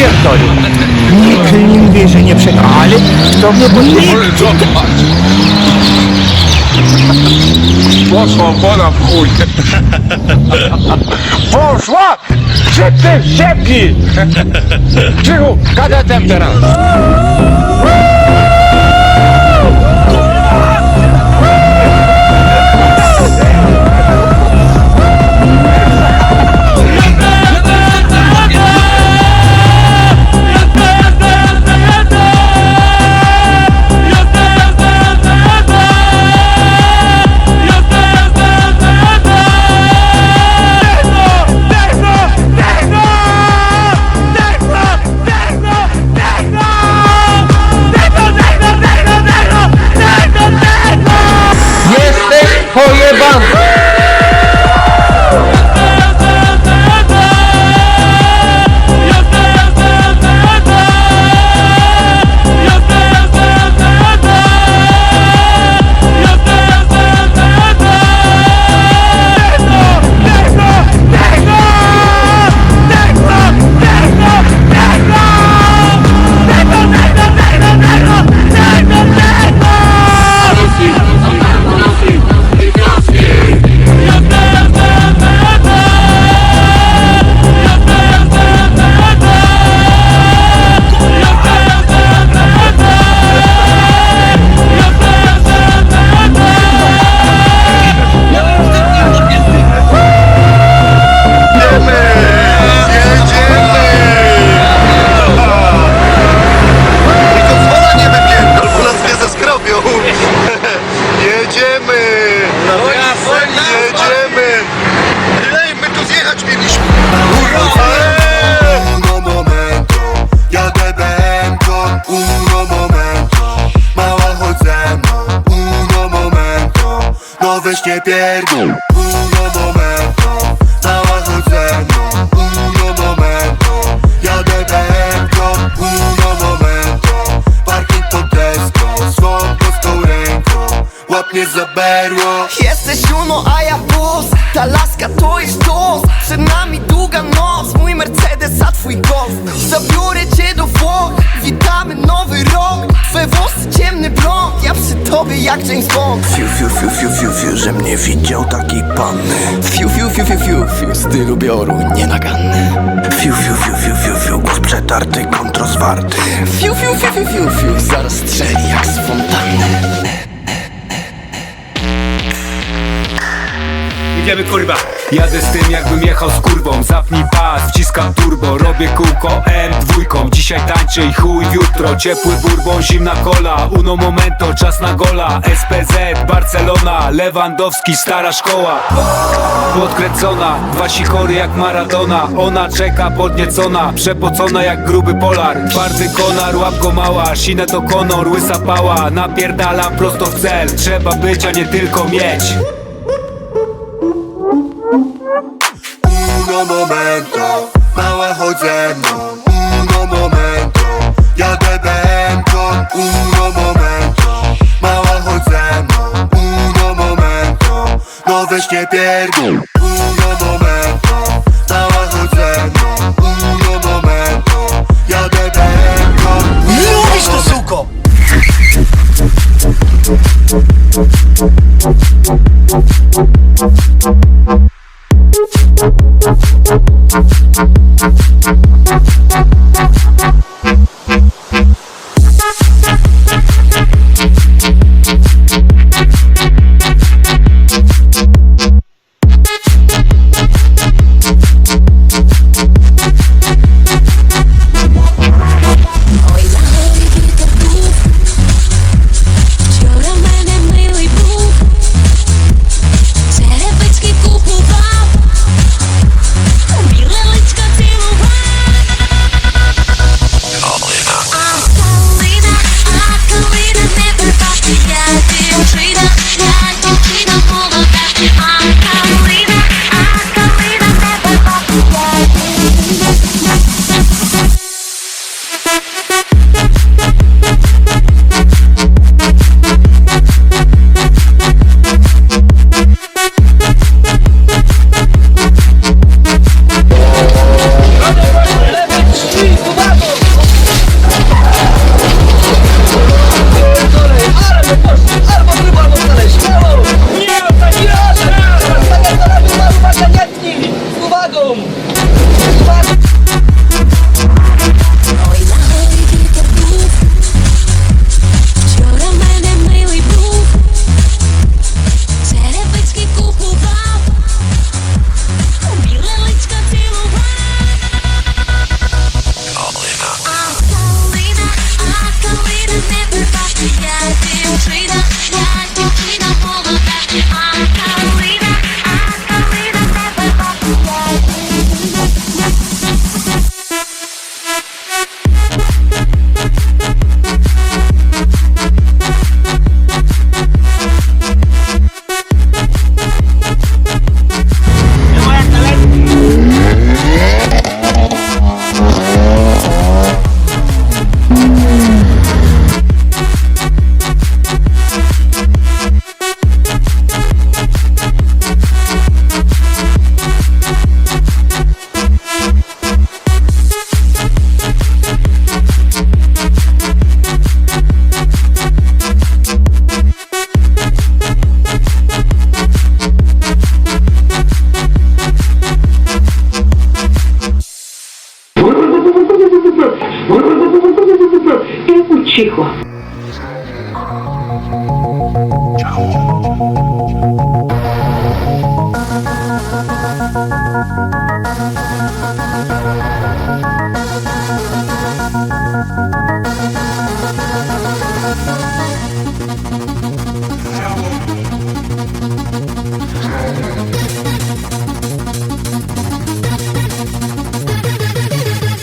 pierdolił. Nikt mówi, że nie przegrał, ale kto mnie podniesie? Poszła woda w chuj. Poszła! Szybcy szczepki! Krzychu, kadetem teraz! Oh yeah. Jak James Bond Fiu, fiu, fiu, fiu, fiu, fiu, żem nie widział takiej panny Fiu, fiu, fiu, fiu, fiu, fiu Styl ubioru nienaganny Fiu, fiu, fiu, fiu, fiu, fiu, głos przetarty, kontrozwarty Fiu, fiu, fiu, fiu, fiu, fiu Zaraz strzeli jak z fontanny Idziemy kurwa Jadę z tym jakbym jechał z kurwą. Zapnij pas, wciskam turbo. Robię kółko M dwójką. Dzisiaj tańczę i chuj jutro Ciepły bourbon, zimna cola Uno momento, czas na gola. SPZ, Barcelona Lewandowski, stara szkoła. Podkręcona, dwa sikory jak Maradona. Ona czeka podniecona. Przepocona jak gruby polar. Twardy konar, łap go mała. Sinę to konor, łysa pała. Napierdalam prosto w cel. Trzeba być, a nie tylko mieć Uno momento, mała chodź ze mną. Uno momento, jadę bęką Uno momento, mała chodź ze mną. Uno momento, no weź nie pierdol. Uno momento, mała chodź ze mną. Uno momento, jadę bęką Lubisz to suko! Ой, What?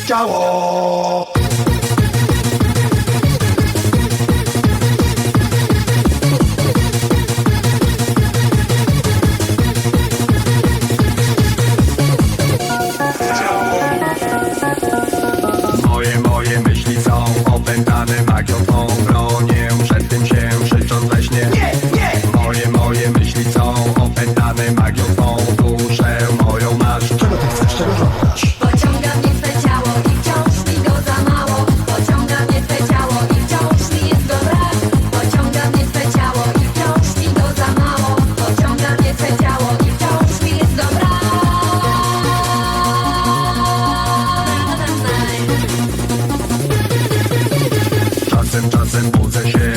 加我。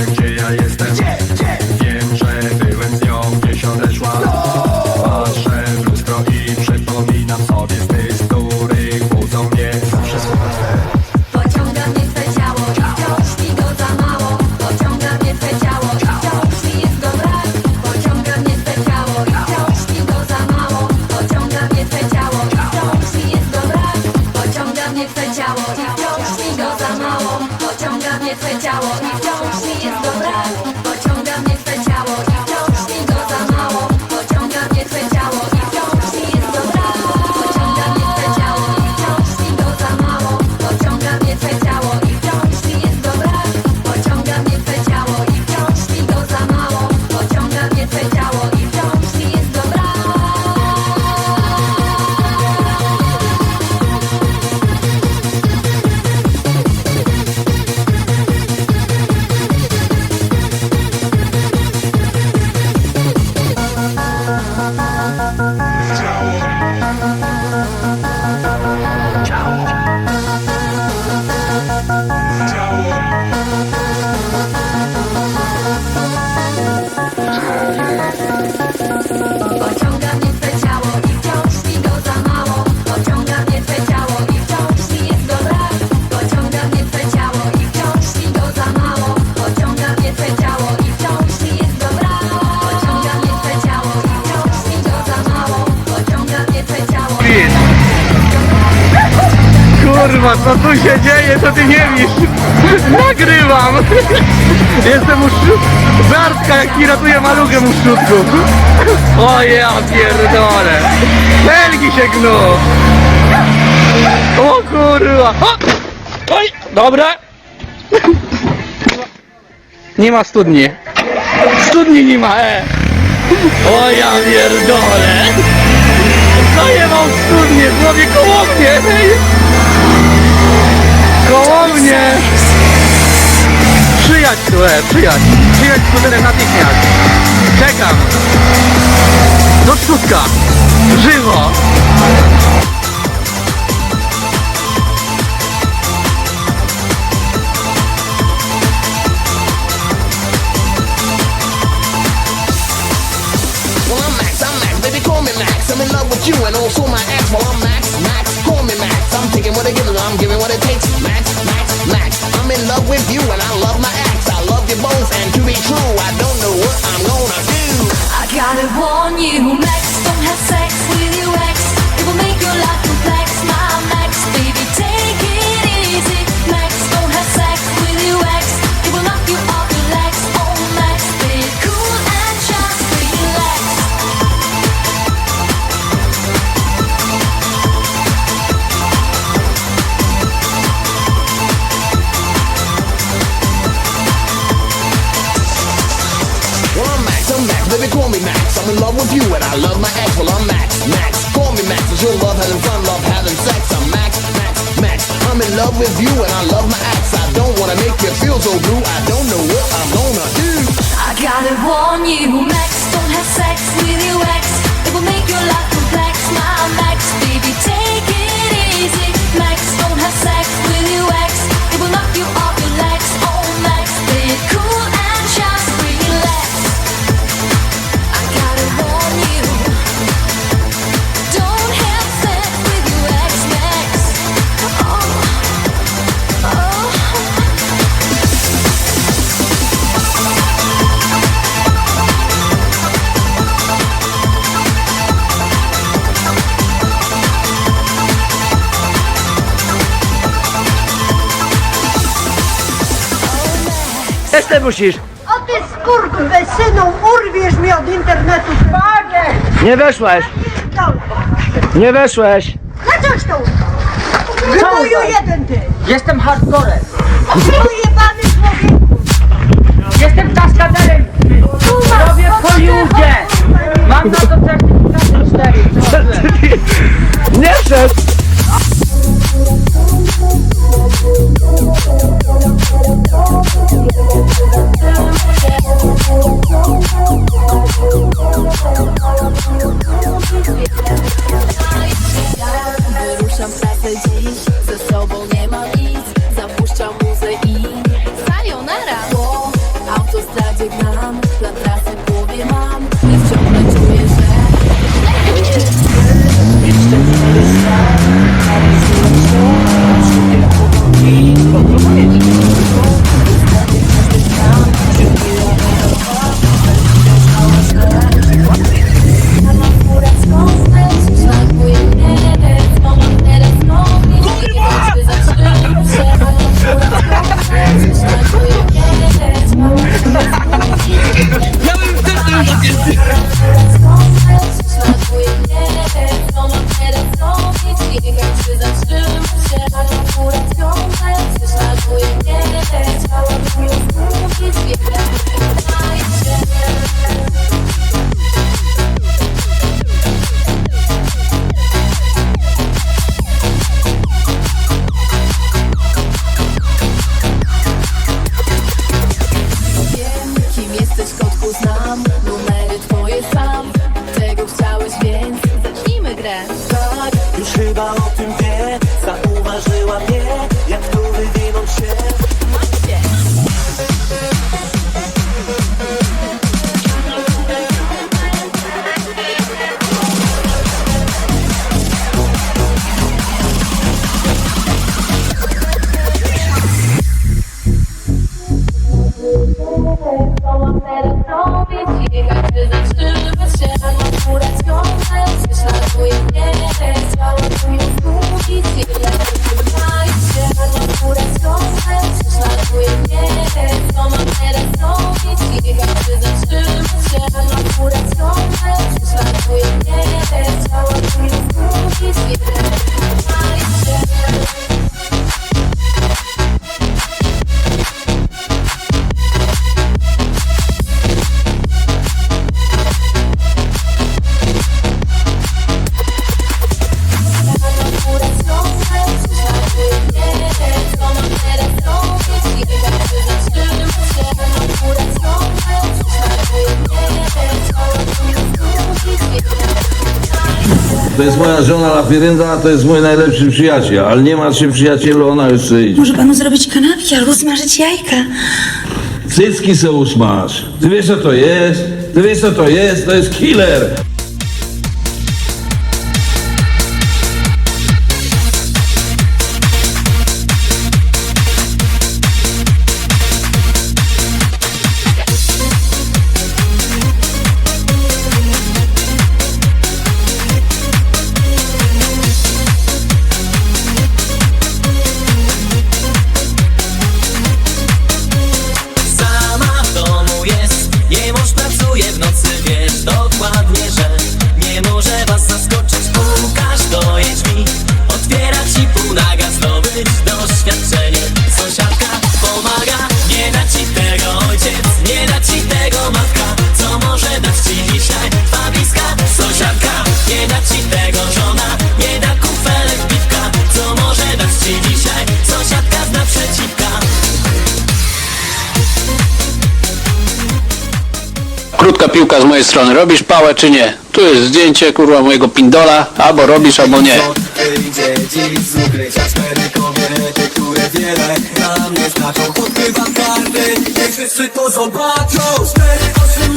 Gdzie ja jestem Jestem u szczu... Bartka, jaki ratuje maluchę u szczutku. O ja pierdolę. Felgi się gnu. O kurwa. O! Oj, dobra. Nie ma studni. Studni nie ma, e. O ja pierdolę. Zajebał studnię, złowie koło mnie. Koło mnie! Przyjać tu, e, przyjać! Przyjać skuterem natychmiast! Czekam! Do Trzutka! Żywo! I'm Max, I'm Max, baby, call me Max. I'm in love with you and also my ex. Well, I'm Max, Max, call me Max. I'm taking what I give, I'm giving what it takes. Love with you and I love my ex. I love you both, and to be true, I don't know what I'm gonna do. I gotta warn you, Max, don't have sex with your With you and I love my ex. Well, I'm Max, Max, call me Max. Cause you love having fun, love having sex. I'm Max, Max, Max. I'm in love with you and I love my ex. I don't wanna make you feel so blue. I don't know what I'm gonna do. I gotta warn you, Max, don't have sex with your ex. It will make your life complex, my Max, baby, Ile musisz? O ty skurwysynu, urwiesz mi od internetu wagę! Nie weszłeś. Nie weszłeś. Na Dlaczego to? Gnoju jeden ty! Jestem hardcorem. Gnoju jebany człowieku! Jestem kaskaderem. Robię po. Mam na to certyfikaty 4. Nie wszedł. Беру шампанское, за żona Lafirynda to jest mój najlepszy przyjaciel, ale nie martw się przyjacielu, ona już przyjdzie. Może panu zrobić kanapki albo smażyć jajka. Cycki se usmaż. Ty wiesz co to jest? Ty wiesz co to jest? To jest killer! piłka z mojej strony. Robisz pałę czy nie? Tu jest zdjęcie, kurwa, mojego pindola. Albo robisz, albo nie. Na mnie znaczą karty, niech wszyscy to zobaczą Cztery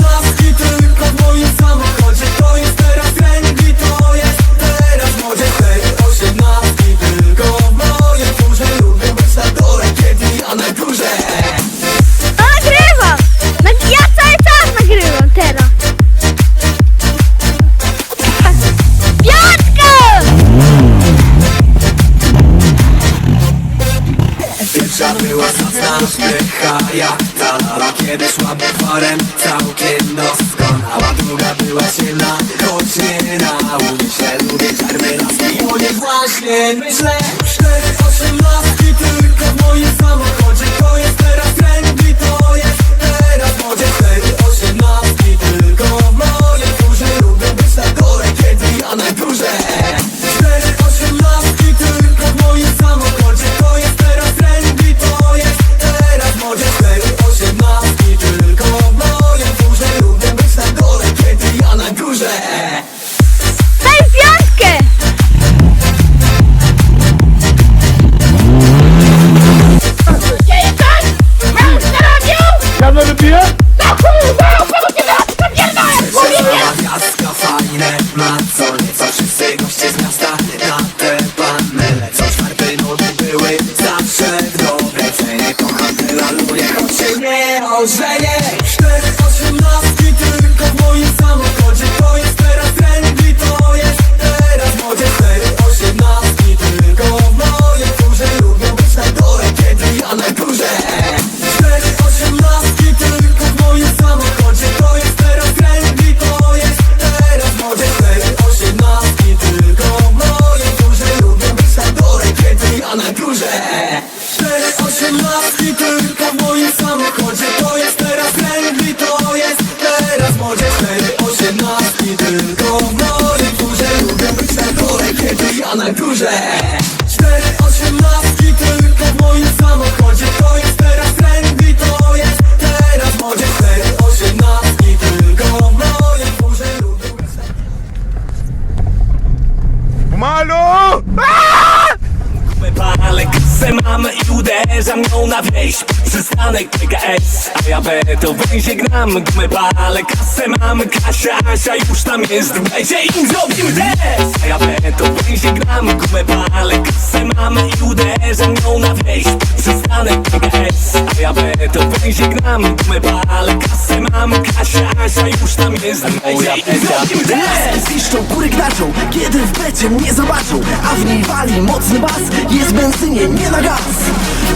gram Gumę palę kasę mam, Kasia, Asia już tam jest. Będzie im zrobimy test A ja to węzie gram Gumę palę kasę mam i uderzam ją na wieś Przystanek PKS, a ja to węzie gram Gumę palę kasę mam, Kasia, Asia już tam jest. Będzie im zrobimy test Zniszczą kury gnaczą, kiedy w becie mnie zobaczą A w niej wali mocny bas, jest benzynie, nie na gaz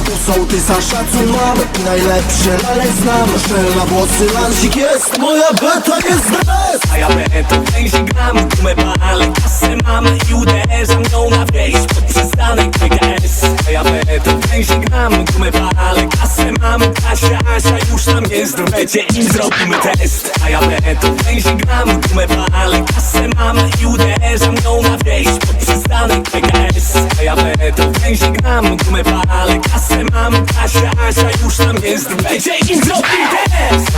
Tu sołtysa szacun mam i najlepsze lale znam Szczelna włosy lansik jest, moja beta jest best A ja to węzi gram, gumę palę, kasę mam. I uderzam ją na wieś Pod przystanek PKS A ja to węzi gram, gumę palę, kasę mam. Kasia, Asia już tam jest, będzie im zrobimy test. A ja to węzi gram, gumę palę, kasę mam. I uderzam ją na wieś Pod przystanek PKS A ja to węzi gram, gumę palę, kasę mam Kasia, Asia już tam jest, będzie im zrobimy test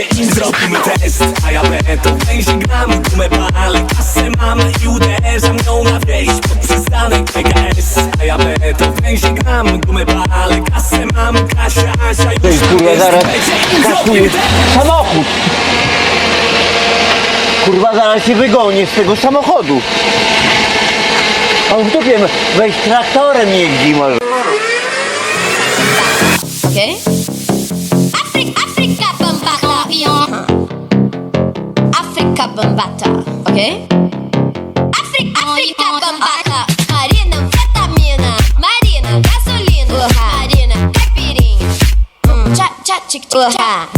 im zrobimy test A ja to węzi gram Gumę palę, kasę mam i uderzam ją na wieś Pod przystanek PKS A ja to węzi gram Gumę palę, kasę mam Kasia, Asia już kurwa, zaraz samochód. Kurwa, zaraz się wygonię z tego samochodu. On w dupie, weź traktorem jeździ może. Okay? Caribbean, Africa Bambata, okay? Africa, Africa Bambata, Marina, vitamina, Marina, gasolina, Marina, caipirinha, tchá, tchá, tchic, tchá,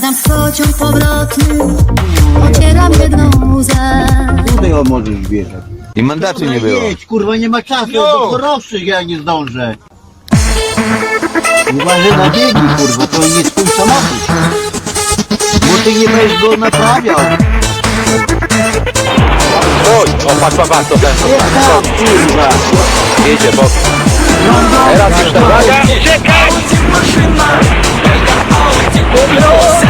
Wsiadam w pociąg powrotny, ocieram jedną łzę. Tutaj o możesz wjeżdżać. I mandaty nie było. Jedź, kurwa, nie ma czasu, no. do chorobszych ja nie zdążę. Uważaj na biegi, kurwa, to nie jest twój samochód. Bo ty nie będziesz go naprawiał. Oj, o patrz, patrz, to ten, to ten, to kurwa. Jedzie, bo... Teraz już tak. Czekaj! Kurwa!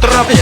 трапить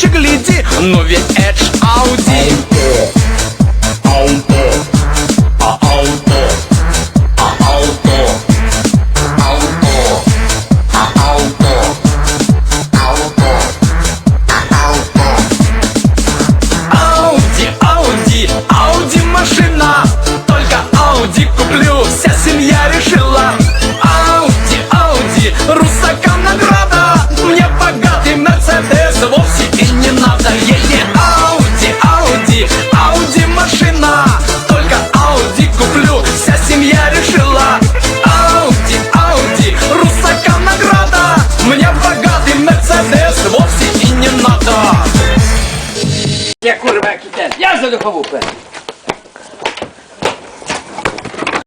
дальше гляди Но ведь Эдж Ауди.